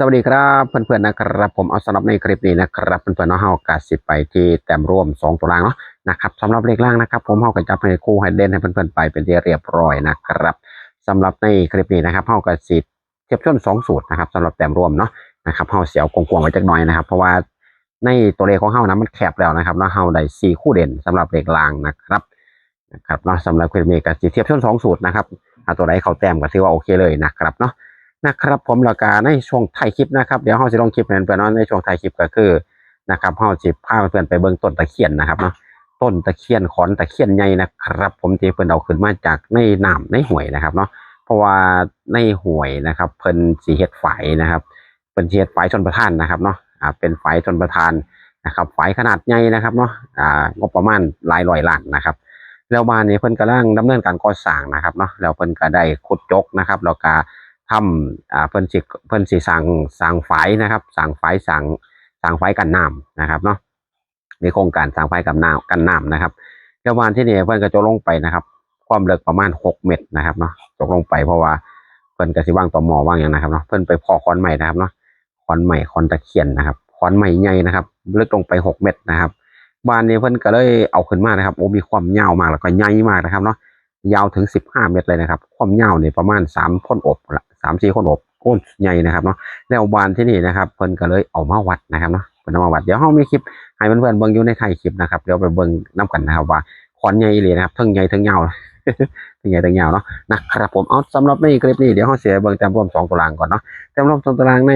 สวัสดีครับเพื่อนๆนะครับผมเอาสำหรับในคลิปนี้นะครับเพื่อนๆเนาะเฮากาสิไปที่แต้มร่วม 2 ตัวรางเนาะนะครับสำหรับเลขล่างนะครับ ผมเฮาก็จับให้คู่ให้เด่นให้เพื่อนๆไปเป็นที่เรียบร้อยนะครับสำหรับในคลิปนี้นะครับเฮากาสิเทียบชนสองสูตรนะครับสำหรับแต้มร่วมเนาะนะครับเฮาเสียวกวงๆไว้จักหน่อยนะครับ เพราะว่าในตัวเลขของเฮานะมันแคบแล้วนะครับเนาะเฮาได้สี่คู่เด่นสำหรับเลขล่างนะครับนะครับเนาะสำหรับคลิปนี้ก็สิเทียบชนสองสูตรนะครับตัวใดเข้าแต้มก็ถือว่าโอเคเลยนะครับเนาะ นะครับผมแล้วก็ในช่วงถ่ายคลิปนะครับเดี๋ยวเฮาสิลงคลิปให้เพื่อนๆเนาะในช่วงถ่ายคลิปก็คือนะครับเฮาสิพาเพื่อนๆไปเบิ่งต้นตะเคียนนะครับเนาะต้นตะเคียนขอนตะเคียนใหญ่นะครับ ผมที่เพิ่นเอาขึ้นมาจากในน้ำในห้วยนะครับเนาะเพราะว่าในห้วยนะครับเพิ่นสิเฮ็ดฝายนะครับเพิ่นสิเฮ็ดฝายชนประทานนะครับเนาะอ่าเป็นฝายชนประทานนะครับฝายขนาดใหญ่นะครับเนาะอ่างบประมาณหลายร้อยล้านนะครับแล้วบ้านนี้เพิ่นกำลังดำเนินการก่อสร้างนะครับเนาะแล้วเพิ่นก็ได้ขุดจกนะครับแล้วก็ ทำอ่าเพิ่นสิเพิ่นสิสร้างสร้างฝายนะครับสร้างฝายสร้างสร้างฝายกันน้ำนะครับเนาะมีโครงการสร้างฝายกันน้ำกันน้ำนะครับแล้วานที่นี่เพิ่นก็จะลงไปนะครับ ความลึกประมาณ 6 เมตรนะครับเนาะตกลงไปเพราะว่าเพิ่นก็สิว่างต่อหมอว่างอย่างนะครับเนาะเพิ่นไปพอคอนใหม่นะครับเนาะคอนใหม่คอนตะเคียนนะครับคอนใหม่ใหญ่นะครับลึกลงไป 6 เมตรนะครับบ้านนี้เพิ่นก็เลยเอาขึ้นมานะครับโอ้มีความยาวมากแล้วก็ใหญ่มากนะครับเนาะยาวถึง 15 เมตรเลยนะครับ ความยาวนี่ยประมาณ3คนอบละ สามสี่คนอบโอ้ใหญ่นะครับเนาะแล้วบานที่นี่นะครับเพิ่นก็เลยเอามาวัดนะครับเนาะเพิ่นเอามาวัดเดี๋ยวเฮามีคลิปให้เพื่อนๆเบิ่งอยู่ในไทยคลิปนะครับเดี๋ยวไปเบิ่งนํกันนะครับว่าขอนใหญ่เลยนะครับทั้งใหญ่ทั้งยาวทั้งใหญ่ทั้งยาวเนาะนะครับผมเอาสำหรับในคลิปนี้เดี๋ยวเฮาสิเบิ่งแต้มรวมสองตารางก่อนเนาะแต้มรวมสองตารางใน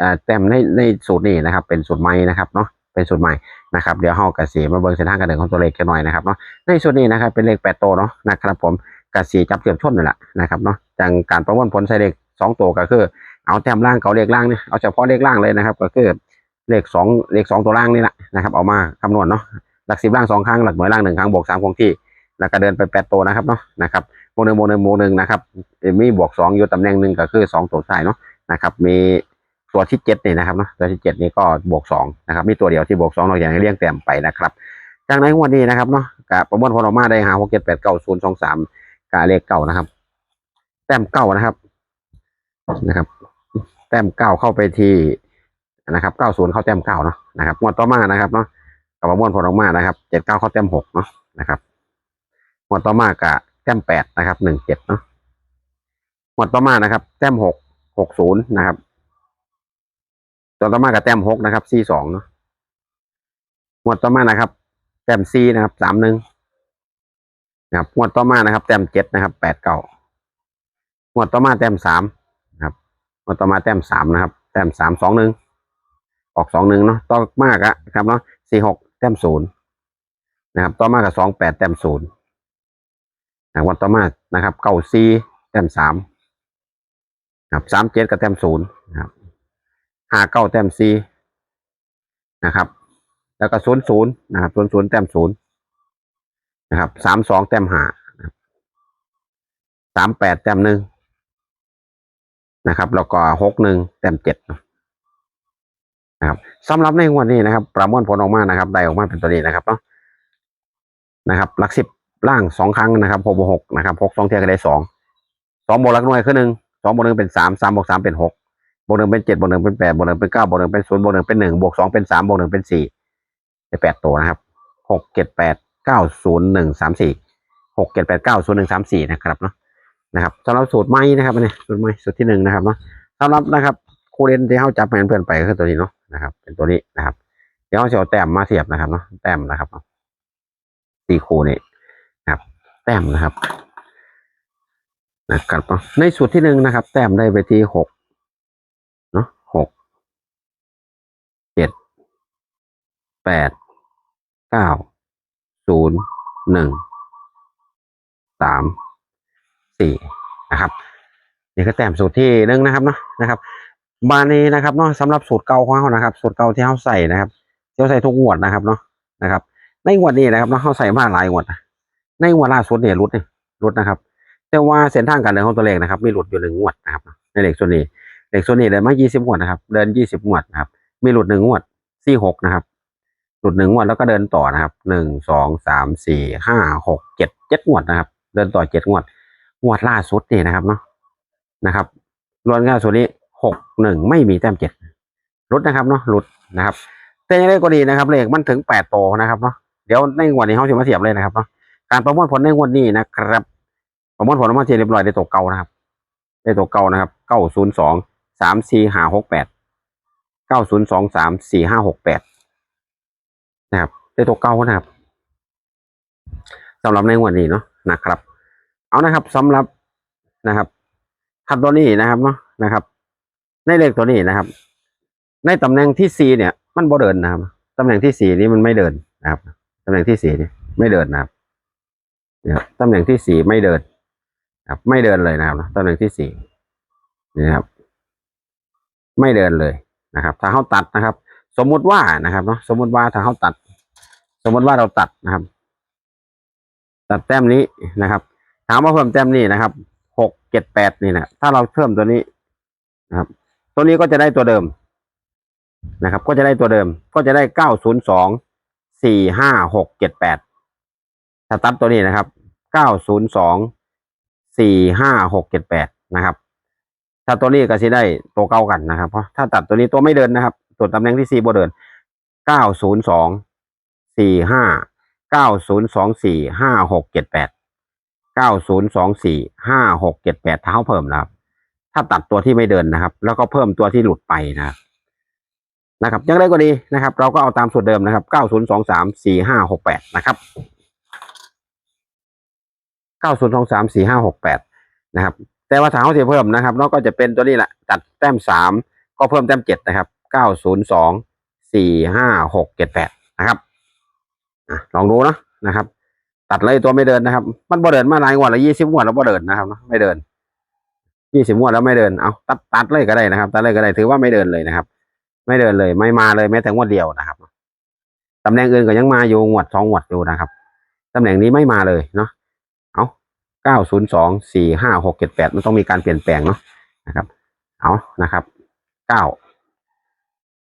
อ่าแต้มในในสูตรนี้นะครับ เป็นสูตรใหม่นะครับเนาะเป็นสูตรใหม่นะครับเดี๋ยวเฮากะสีมาเบิ่งเส้นทางการเดินของตัวเลขกันหน่อยนะครับเนาะในส่วนนี้นะครับเป็นเลขแปดโตเนาะนะครับผมกะสีจับเทียบชนนั่แหละนะครับเนาะ จังการประมวลผลใส่เลขสองตัวก็คือ เอาแต้มล่างเก่าเลขล่างเนี่ยเอาเฉพาะเลขล่างเลยนะครับ ก็คือเลขสองเลขสองตัวล่างนี่แหละนะครับเอามาคำนวณเนาะหลักสิบล่างสองครั้งหลักหน่วยล่างหนึ่งครั้งบวกสามคงที่ แล้วก็เดินไปแปดตัวนะครับเนาะนะครับโมหนึ่งโมหนึ่งโมหนึ่งนะครับมีบวกสองอยู่ตำแหน่งหนึ่งก็คือสองตัวซ้ายเนาะนะครับ มีตัวที่เจ็ดนี่นะครับเนาะตัวที่เจ็ดนี่ก็บวกสองนะครับมีตัวเดียวที่บวกสองเราอย่างให้เรียงแต้มไปนะครับจากนั้นวันนี้นะครับเนาะกับประมวลผลออกมาได้หาหกเจ็ดแปดเก้าศูนย์สองสามกาเลขเก้านะครับ แต้มเก้านะครับนะครับ แต้มเก้าเข้าไปที่นะครับเก้าศูนย์เข้าแต้มเก้าเนาะนะครับงวดต่อมานะครับเนาะกับประมวลผลออกมานะครับเจ็ดเก้าเข้าแต้มหกเนาะนะครับงวดต่อมากับแต้มแปดนะครับหนึ่งเจ็ดเนาะงวดต่อมานะครับ แต้มหกหกศูนย์นะครับตัวต่อมากับแต้มหกนะครับซีสองเนาะงวดต่อมานะครับ แต้มซีนะครับสามหนึ่งนะครับงวดต่อมานะครับ แต้มเจ็ดนะครับแปดเก้า งวดต่อมาแต้มสามนะครับงวดต่อมาแต้มสามนะครับ แต้มสามสองหนึ่งออกสองหนึ่งเนาะต่อมากอะครับเนาะสี่หกแต้มศูนย์นะครับ ต่อมากับสองแปดแต้มศูนย์นะวันต่อมานะครับเก้าซีแต้มสามนะครับสามเจ็ดกับแต้มศูนย์นะครับห้าเก้าแต้มซีนะครับ แล้วก็ศูนย์ศูนย์นะครับศูนย์ศูนย์แต้มศูนย์นะครับสามสองแต้มห้าสามแปดแต้มหนึ่ง นะครับ แล้วก็หกหนึ่งแต้มเจ็ดนะครับสำหรับในงวดนี้นะครับ ประมวลผลออกมานะครับ ได้ออกมาเป็นตัวนี้นะครับเนาะนะครับหลักสิบล่างสองครั้งนะครับหกบวกหกนะครับหกสองเทียก็ได้สองสองบวกหลักหน่วยคือหนึ่งสองบวกหนึ่งเป็นสามสามบวกสามเป็นหกบวกหนึ่งเป็นเจ็ดบวกหนึ่งเป็นแปดบวกหนึ่งเป็นเก้าบวกหนึ่งเป็นศูนย์บวกหนึ่งเป็นหนึ่งบวกสองเป็นสามบวกหนึ่งเป็นสี่ได้แปดตัวนะครับหกเจ็ดแปดเก้าศูนย์หนึ่งสามสี่หกเจ็ดแปดเก้าศูนย์หนึ่งสามสี่นะครับเนาะ นะครับสำหรับสูตรไม้นะครับอันนี้สูตรไม้สูตรที่หนึ่งนะครับเนาะสำหรับนะครับครูเรนที่เขาจับแมนเพื่อนไปก็คือตัวนี้เนาะนะครับ เป็นตัวนี้นะครับ เดี๋ยวเขาจะเอาแต้มมาเสียบนะครับเนาะแต้มนะครับสี่คูนี่นะครับ แต้มนะครับนะครับเนาะในสูตรที่หนึ่งนะครับ แต้มได้ไปที่หกเนาะหกเจ็ดแปดเก้าศูนย์หนึ่งสาม สี่นะครับนี่ก็แต้มสูตรที่หนึ่งนะครับเนาะนะครับบานนี้นะครับเนาะสำหรับสูตรเก่าของเขานะครับ สูตรเก่าที่เขาใส่นะครับที่เขาใส่ทุกงวดนะครับเนาะนะครับ ในงวดนี้นะครับเนาะเขาใส่มาหลายงวดนะในงวดล่าสุดเนี่ยรุดเนี่ยรุดนะครับ แต่ว่าเส้นทางการเดินของตัวเลขนะครับมีหลุดอยู่หนึ่งงวดนะครับ ในเลขส่วนนี้เด็กส่วนนี้เดินมา20งวดนะครับ เดิน20งวดนะครับ มีหลุดหนึ่งงวดสี่หกนะครับหลุดหนึ่งงวดแล้วก็เดินต่อนะครับหนึ่งสองสามสี่ห้าหกเจ็ดเจ็ดงวดนะครับ เดินต่อเจ็ดงวด งวดล่าสุดนี่นะครับเนาะนะครับรวมงานส่วนนี้หกหนึ่งไม่มีแต้มเจ็ดรุดนะครับเนาะรุดนะครับแต่ยังไงก็ดีนะครับเลขมันถึงแปดโตนะครับเนาะเดี๋ยวในงวันนี้เขาจะมาเสียบเลยนะครับเนาะการประมวลผลในงวันนี้นะครับ ประมวลผลออกมาเทียเรียบร้อยได้ตัวเก่านะครับ ได้ตัวเก่านะครับเก้าศูนย์สองสามสี่ห้าหกแปดเก้าศูนย์สองสามสี่ห้าหกแปดนะครับได้ตัวเก่านะครับสำหรับในงวันนี้เนาะนะครับ เอานะครับสำหรับนะครับคัดตัวนี้นะครับเนาะนะครับ ในเลขตัวนี้นะครับ ในตำแหน่งที่สี่เนี่ย มันบ่เดินนะครับตำแหน่งที่สี่นี้มันไม่เดินนะครับตำแหน่งที่สี่นี่ไม่เดินนะครับเนี่ยตำแหน่งที่สี่ไม่เดินนะครับ ไม่เดินเลยนะครับตำแหน่งที่สี่นี่ครับ ไม่เดินเลยนะครับ ถ้าเขาตัดนะครับ สมมุติว่านะครับเนาะสมมุติว่าถ้าเขาตัด สมมุติว่าเราตัดนะครับ ตัดแต้มนี้นะครับ ถามว่าเพิ่มแต้มนี้นะครับหกเจ็ดแปดนี่นะถ้าเราเพิ่มตัวนี้นะครับ ตัวนี้ก็จะได้ตัวเดิมนะครับ ก็จะได้ตัวเดิม ก็จะได้เก้าศูนย์สองสี่ห้าหกเจ็ดแปดถ้าตัดตัวนี้นะครับเก้าศูนย์สองสี่ห้าหกเจ็ดแปดนะครับ ถ้าตัวนี้ก็จะได้ตัวเก้ากันนะครับ เพราะถ้าตัดตัวนี้ตัวไม่เดินนะครับตัวตำแหน่งที่สี่บ่เดินเก้าศูนย์สองสี่ห้าเก้าศูนย์สองสี่ห้าหกเจ็ดแปด เก้าศูนย์สองสี่ห้าหกเจ็ดแปดเท้าเพิ่มนะครับ ถ้าตัดตัวที่ไม่เดินนะครับ แล้วก็เพิ่มตัวที่หลุดไปนะครับนะครับยังไงก็ดีนะครับ เราก็เอาตามสูตรเดิมนะครับเก้าศูนย์สองสามสี่ห้าหกแปดนะครับเก้าศูนย์สองสามสี่ห้าหกแปดนะครับ แต่ว่าถ้าเขาจะเพิ่มนะครับเราก็จะเป็นตัวนี้แหละตัดแต้มสามก็เพิ่มแต้มเจ็ดนะครับเก้าศูนย์สองสี่ห้าหกเจ็ดแปดนะครับลองดูนะนะครับ ตัดเลยตัวไม่เดินนะครับ มันบ่เดินมาหลายงวดแล้วยี่สิบงวดแล้วบ่เดินนะครับไม่เดินยี่สิบงวดแล้วไม่เดินเอาตัดตัดเลยก็ได้นะครับ ตัดเลยก็ได้ถือว่าไม่เดินเลยนะครับ ไม่เดินเลยไม่มาเลยแม้แต่งวดเดียวนะครับตำแหน่งอื่นก็ยังมาอยู่งวดสองงวดอยู่นะครับตำแหน่งนี้ไม่มาเลยเนาะเอาเก้าศูนย์สองสี่ห้าหกเจ็ดแปดมันต้องมีการเปลี่ยนแปลงเนาะนะครับ เอานะครับเก้า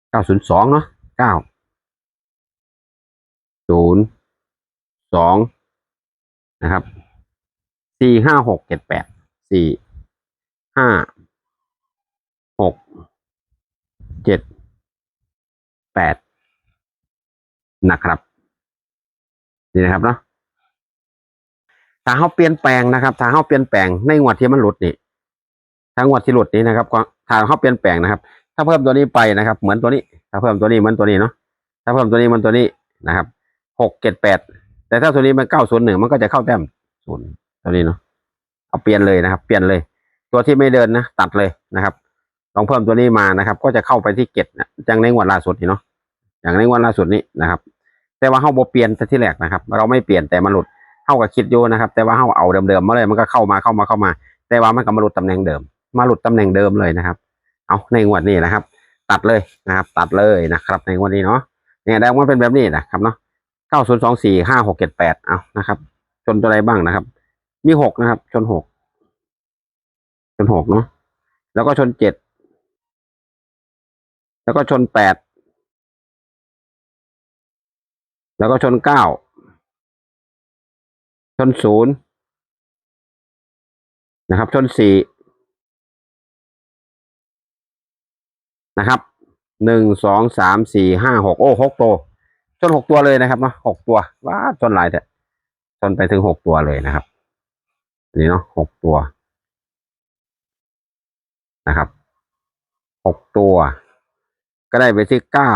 เก้าศูนย์สองเนาะเก้าศูนย์สอง นะครับสี่ห้าหกเจ็ดแปดสี่ห้าหกเจ็ดแปดนะครับนี่นะครับเนาะถ้าเขาเปลี่ยนแปลงนะครับถ้าเขาเปลี่ยนแปลงในงวดที่มันหลุดนี่ถ้างวดที่หลุดนี้นะครับก็ถ้าเขาเปลี่ยนแปลงนะครับ ถ้าเพิ่มตัวนี้ไปนะครับ เหมือนตัวนี้ ถ้าเพิ่มตัวนี้เหมือนตัวนี้เนาะถ้าเพิ่มตัวนี้เหมันตัวนี้นะครับหกเจ็ดแปด แต่ถ้าตัวนี้มันเก้าศูนย์หนึ่งมันก็จะเข้าแต้มศูนย์ตัวนี้เนาะเอาเปลี่ยนเลยนะครับ เปลี่ยนเลย ตัวที่ไม่เดินนะตัดเลยนะครับลองเพิ่มตัวนี้มานะครับ ก็จะเข้าไปที่เก็ดนะอย่างในงวดล่าสุดนี่เนาะอย่างในงวดล่าสุดนี้นะครับ แต่ว่าเฮาบ่เปลี่ยนซะที่แรกนะครับ เราไม่เปลี่ยนแต่มันหลุดเฮาก็คิดอยู่นะครับ แต่ว่าเฮาเอาเดิมๆมาเลยมันก็เข้ามาเข้ามาเข้ามา แต่ว่ามันก็มาหลุดตำแหน่งเดิม มาหลุดตำแหน่งเดิมเลยนะครับ เอาในงวดนี้นะครับ ตัดเลยนะครับ ตัดเลยนะครับ ในงวดนี้เนาะเนี่ยได้ว่าเป็นแบบนี้นะครับเนาะ เก้าศูนย์สองสี่ห้าหกเจ็ดแปดเอานะครับ ชนตัวใดบ้างนะครับ มีหกนะครับ ชนหกชนหกเนาะแล้วก็ชนเจ็ดแล้วก็ชนแปดแล้วก็ชนเก้าชนศูนย์นะครับ ชนสี่นะครับหนึ่งสองสามสี่ห้าหกโอ้หกโต นหกตัวเลยนะครับเนาะหกตัวว้าชนหลายแต่ชนไปถึงหกตัวเลยนะครับ นี่เนาะหกตัวนะครับหกตัว ก็ได้ไปที่เก้า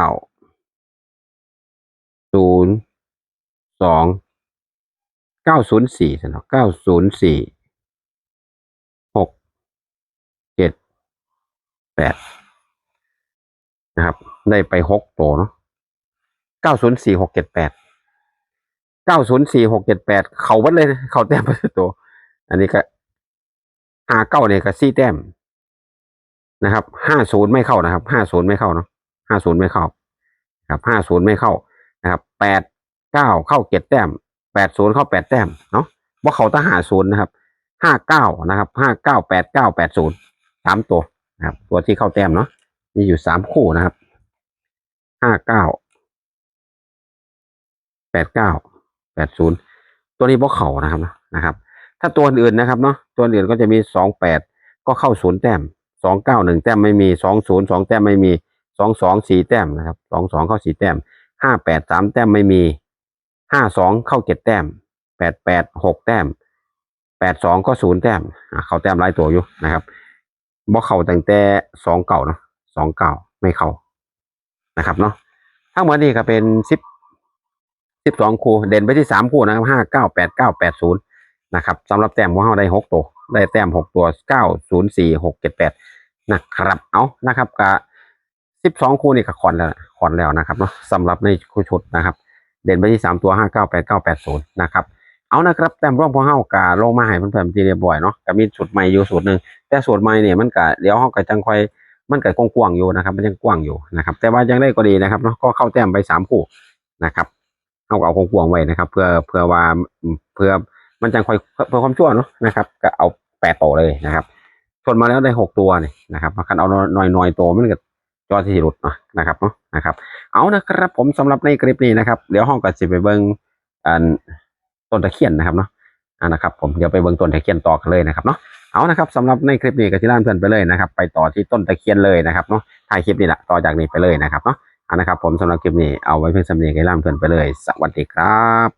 ศูนย์สองเก้าศูนย์สี่สินะเก้าศูนย์สี่หกเจ็ดแปดนะครับ ได้ไปหกตัวเนาะ ก้าศูนย์สี่หกเจ็ดแปดเก้าศูนย์สี่หกเจ็ดแปดเขาวัดเลยนะเขาแต้มไปตัว อันนี้ก็ห้าเก้าเนี่ยก็สี่แต้มนะครับห้าศูนย์ไม่เข้านะครับห้าศูนย์ไม่เข้าเนาะห้าศูนย์ไม่เข้า ครับห้าศูนย์ไม่เข้านะครับแปดเก้าเข้าเจ็ดแต้มแปดศูนย์เข้าแปดแต้มเนาะว่าเขาตั้งหาศูนย์นะครับห้าเก้านะครับห้าเก้าแปดเก้าแปดศูนย์สามตัวนะครับ ตัวที่เข้าแต้มเนาะมีอยู่สามคู่นะครับห้าเก้า แปดเก้าแปดศูนย์ตัวนี้บล็อกเขานะครับนะครับ ถ้าตัวอื่นนะครับเนาะตัวอื่นก็จะมีสองแปดก็เข้าศูนย์แต้มสองเก้าหนึ่งแต้มไม่มีสองศูนย์สองแต้มไม่มีสองสองสี่แต้มนะครับสองสองเข้าสี่แต้มห้าแปดสามแต้มไม่มีห้าสองเข้าเจ็ดแต้มแปดแปดหกแต้มแปดสองก็ศูนย์แต้มเข้าแต้มหลายตัวอยู่นะครับบ่เข้าตั้งแต่สองเก่าเนาะสองเก่าไม่เข้านะครับเนาะทั้งหมดนี้ก็เป็นสิบ สิบสองคู่เด่นไปที่สามคู่นะครับห้าเก้าแปดเก้าแปดศูนย์นะครับสำหรับแต้มของเราได้หกตัวได้แต้มหกตัวเก้าศูนย์สี่หกเจ็ดแปดนะครับเอานะครับกะสิบสองคู่นี่ก็คอนแล้วนะคอนแล้วนะครับเนาะสำหรับในคู่ชุดนะครับ เด่นไปที่สามตัวห้าเก้าแปดเก้าแปดศูนย์นะครับเอานะครับแต้มร่วมของเฮากะลงมาให้เพื่อนๆทีเรียบร้อยเนาะก็มีสูตรใหม่อยู่สูตรหนึ่งแต่สูตรใหม่เนี่ยมันกะเดี๋ยวเฮาก็จังค่อยมันก็กว้างๆอยู่นะครับ มันยังกว้างอยู่นะครับ แต่ว่ายังได้ก็ดีนะครับเนาะก็เข้าแต้มไปสามคู่นะครับ เอาเอากว้างไว้นะครับ เพื่อเพื่อว่าเพื่อมันจังค่อยเพื่อความชั่วเนาะนะครับ ก็เอาแปดโตเลยนะครับชนมาแล้วได้หกตัวนี่นะครับคันเอาน้อยน้อยๆตัวมันก็จอที่หลุดเนาะนะครับเนาะนะครับ เอานะครับ ผมสำหรับในคลิปนี้นะครับเดี๋ยวห้องก็จะไปเบิ้งอันต้นตะเคียนนะครับเนาะอ่านะครับ ผมเดี๋ยวไปเบิ้งต้นตะเคียนต่อกันเลยนะครับเนาะเอานะครับสำหรับในคลิปนี้ก็ที่ล่านเพื่อนไปเลยนะครับ ไปต่อที่ต้นตะเคียนเลยนะครับเนาะถ่ายคลิปนี้แหละต่อจากนี้ไปเลยนะครับเนาะ นะครับผมสำหรับคลิปนี้เอาไว้เพียงสำเนียงให้ล่านเพื่อนไปเลย สวัสดีครับ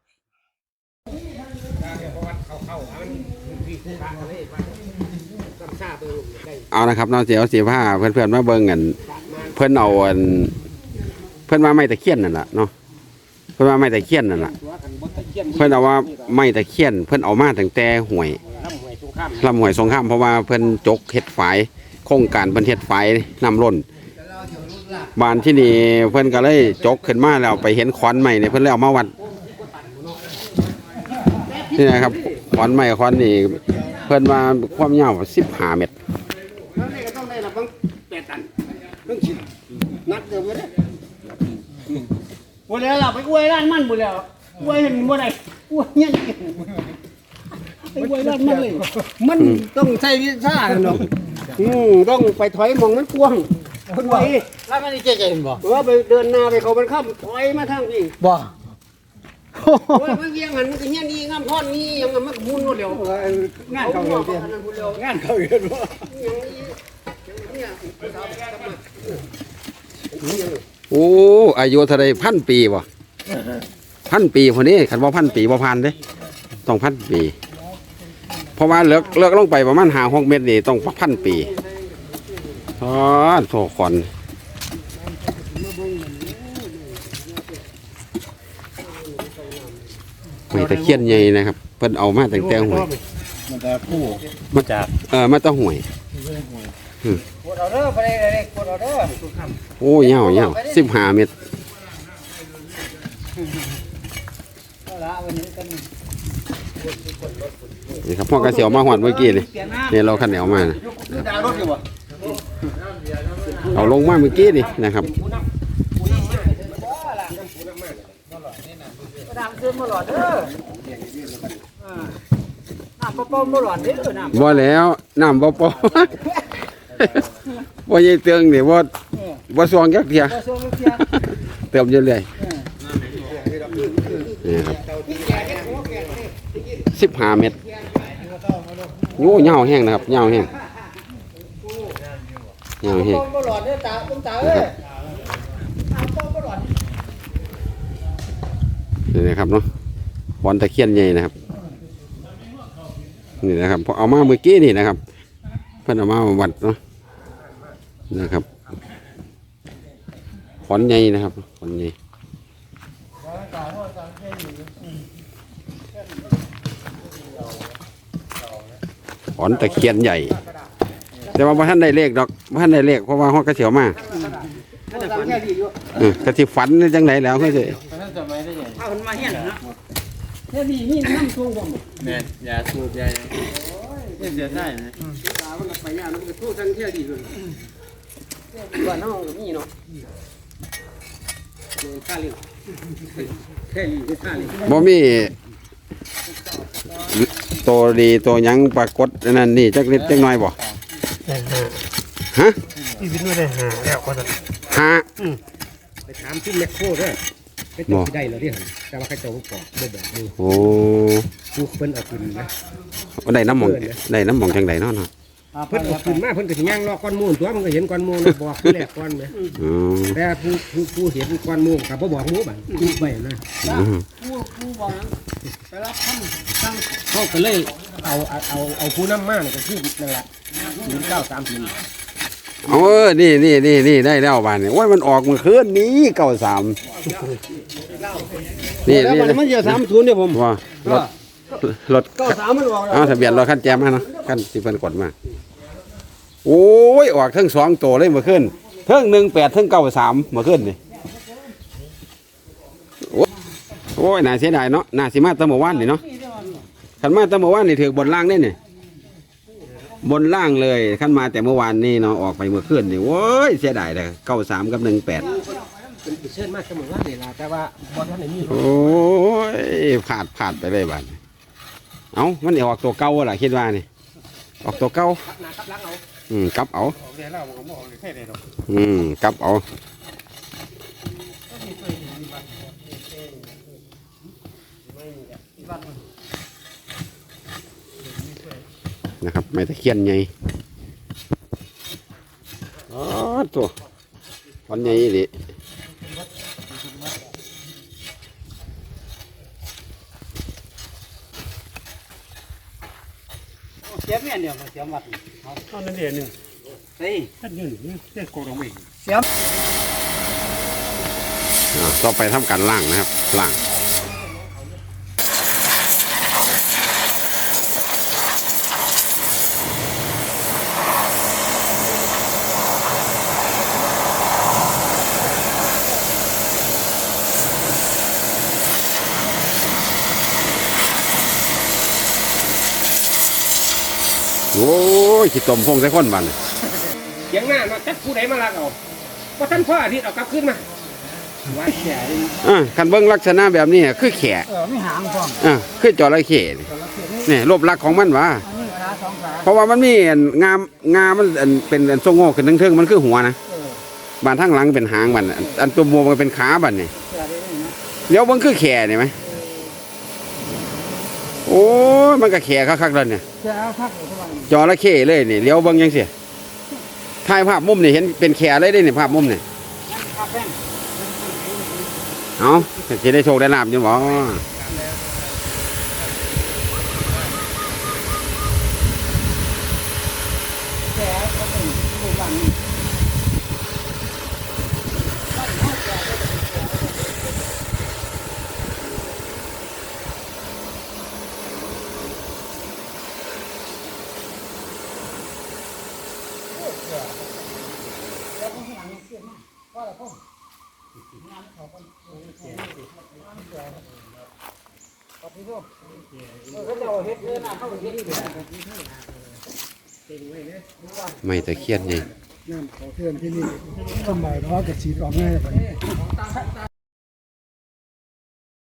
เอานะครับเนาะเสียวสีผ้าเพื่อนๆมาเบิ่งกันเพื่อนเอาอันเพื่อนว่าไม้ตะเคียนนั่นแหละเนาะเพื่อนว่าไม้ตะเคียนนั่นแหละเพื่อนเอาว่าไม้ตะเคียน เพื่อนเอามาตั้งแต่หวยลำหวยสงครามเพราะว่าเพื่อนจกเฮ็ดฝายโครงการเพิ่อนเฮ็ดฝายนำล้น บ้านที่นี่เพื่อนก็เลยจกขึ้นมาแล้วไปเห็นขอนใหม่เนี่ยเพื่อนเลยเอามาวัดนี่นะครับขอนใหม่ขอนนี่เพื่อนว่าความยาว15เมตรแล้วนี่ก็ต้องได้ละบังแปดตันเรื่องชิ้นนัดเดียวไปเลยวันแล้วเราไปอวยร้านมันหมดแล้วอวยเห็นบ่ได้อวยเนี่ยไปอวยร้านมันเลย มันต้องใช้วิชาเนาะอืมต้องไปถอยมองมันกว้าง คนไหวแล้วมันนี่เจ๊เห็นบ่ว่าไปเดินหน้าไปเขามันข้ามถอยมาทางพี่บ่โอ้ยมันเวียงหันมันก็เงี้ยนี่งามพอนนี่ยังมันมุนหมดแล้วงานเขาเยอะงานเขาเยอะบ่เนี่ยโอ้อายุเท่าไรพันปีบ่พันปีคนนี้ขันว่าพันปีบ่พันเด้ต้องพันปี เพราะว่าเลือกเลือกลงไปประมาณหาหกเมตรนี่ต้องพันปี อ๋อโถขอนไม่ตะเคียนใหญ่นะครับ เพิ่นเอามาตั้งแต่หวยมันจะคู่มาจากเออมาตั้งหวยกดเอาเด้อไปเลยกดเอาเด้อโอ้ยาวยาวสิบห้าเมตรละวันนี้กันนี่ครับพ่อกระเสียวมาหอดเมื่อกี้นี่เนี่ยเราขันเหนียวมานะดาวรถอยู่บ่ เอาลงมาเมื่อกี้นี่นะครับน้ำซื้อมาหลอดเด้อน้ำปอมมาหลอดเด้อน้ำบ่แล้วน้ำบ่พอบ่ยายเตืองนี่บ่บ่ซองจักเทียกระทรวงเสียเติมอยู่เลยนี่ครับสิบห้าเมตรโอ้ยาวแห้งนะครับยาวแห้ง ยาวแห้งปอมมาหลอดเด้อตาตุ้มตาเอ้ยน้ำปอมมาหลอดนี่นะครับเนาะบอลตะเคียนใหญ่นะครับ นี่นะครับพอเอามาเมื่อกี้นี่นะครับ เพิ่นเอามาวัดเนาะนะครับขอนใหญ่นะครับขอนใหญ่ขอนตะเคียนใหญ่ แต่ว่าบ่ท่านได้เลขดอกบ่ท่านได้เลขเพราะว่าฮอดกระเสียวมานั่นแค่ดีอยู่เออกระสิฝันจังไดแล้วคือสิเอามันมาเฮียนนะแค่ดีนี่น้ำท่วมบ่แม่นยาสูบยาเสียได้นะตามันไปยามันก็ทั่วทั้งแค่ดีเลยบ้านเฮาก็มีเนาะข้าลี้ยงแค่ดีคือข้าลี้ยงบ่มีตัวดีตัวยังปรากฏนนั่นนี่จักนิดจักหน่อยบ่ ฮะพี่วินไม่ได้หาแล้วก็จะหา ไปถามที่แมคโครด้วยไปบ่จับได้แล้วที่หันแต่ว่าใครเจ้าก็บอกบ่บอกดูโอ้ผู้เพิ่นเอาขึ้นนะ ได้น้ำหมองได้น้ำหมองจังไดเนาะเนาะ เพิ่นเออกขึ้นมาเพิ่นก็สิย่างรอก้อนมูลตัวมันก็เห็นก้อนมูลบอกผู้แรกก้อนไหมอืมแต่ผู้ผู้ผู้เห็นก้อนมูลกับบ่บอกหมูบัดคิดไว้นะอืมผู้ผู้บอกนั้นไปรับคำสั่งเขาก็เลยเอาเอาเอาเอาผู้นำมาเนี่ยก็คือนั่นแหละศูนย์เก้าสามศูนย์เอาเออนี่นี่นี่นี่ได้แล้วบานนี่โอ้ยมันออกเมื่อคืนนี้เก้าสามนี่แล้วนี่มันมันจะสามศูนย์เนี่ยผมว่า รถ รถเก้าสามมันบอกเอาทะเบียนรถขั้นแจมมาเนาะขั้นที่เพิ่นกดมา โอ้ยออกทั้งสองตัวเลยเมื่อคืนเทั้งหนึ่งแปดทั้งเก้าสามเมื่อคืนนี่โอ้ยโอ้ยน่าเสียดายเนาะน่าสิมาแตะเมื่อวานนี่เนาะขันมาแตะเมื่อวานนี่ถือบนล่างได้นี่บนล่างเลยขันมาแต่เมื่อวานนี่เนาะออกไปเมื่อคืนนี่โอ้ยเสียดายเลยเก้าสามกับหนึ่งแปดเป็นเชิญมาเสมอว่าเนี่ยล่ะแต่ว่าบอลท่านไหนมีโอ้ยผาดผาดไปเลยบ้าน เอ้ามันออกตัวเก่าล่ะคิดว่านี่ออกตัวเก่าหนากับล้างเอาอืมกลับเอาเดี๋ยวเราผมบอกเลยแค่ไหนหรอกอืมกลับเอานะครับไม่ตะเคียนไงอ๋อตัววันใหญ่ดิ เสียแม่เดียวเสียวัดเอานั่นเดียวหนึ่งเฮ้ยท่านยืนนี่เจ้าโกรงเองเสียอ่าต่อไปทำการล่างนะครับล่าง โอ้ ยขีดตมพงใส่คนบัดนเสียงหน้ามาจัดผู้ใดมาลักเอาว่าท่านพ่ออาทิตย์เอากลับขึ้นมาว่าแก่อ่าคันเบิ้งลักษณะแบบนี้คือแขะเออไม่หางฟ้องอ่าคือจระเข้นี่นี่รูปลักษณ์ของมันวะอันนี้ขาสองขาเพราะว่ามันมีอันงามงามมันอันเป็นอันทรงโง่ขึ้นทั้งเทิงๆมันคือหัวนะเออบานทั้งหลังเป็นหางมันอันอันตัวบวมมันเป็นขาบันนี่เสียได้เลยนะเดี๋ยวมันคือแขะนี่ไหม โอ้ยมันก็แขะคักๆเลยเนี่ยเสียพักอยู่ทุกวันจระเข้เลยนี่เลี้ยวเบิ่งยังเสียถ่ายภาพมุมนี่เห็นเป็นแขะเลยได้นี่ภาพมุมนี่พักแป้งเอาจะได้โชคได้ลาบอยู่บ่ ไม่ตะเคียนไงน้ำขอเทือนที่นี่ต้นใบเพราะกระสีออกง่ายกว่านี้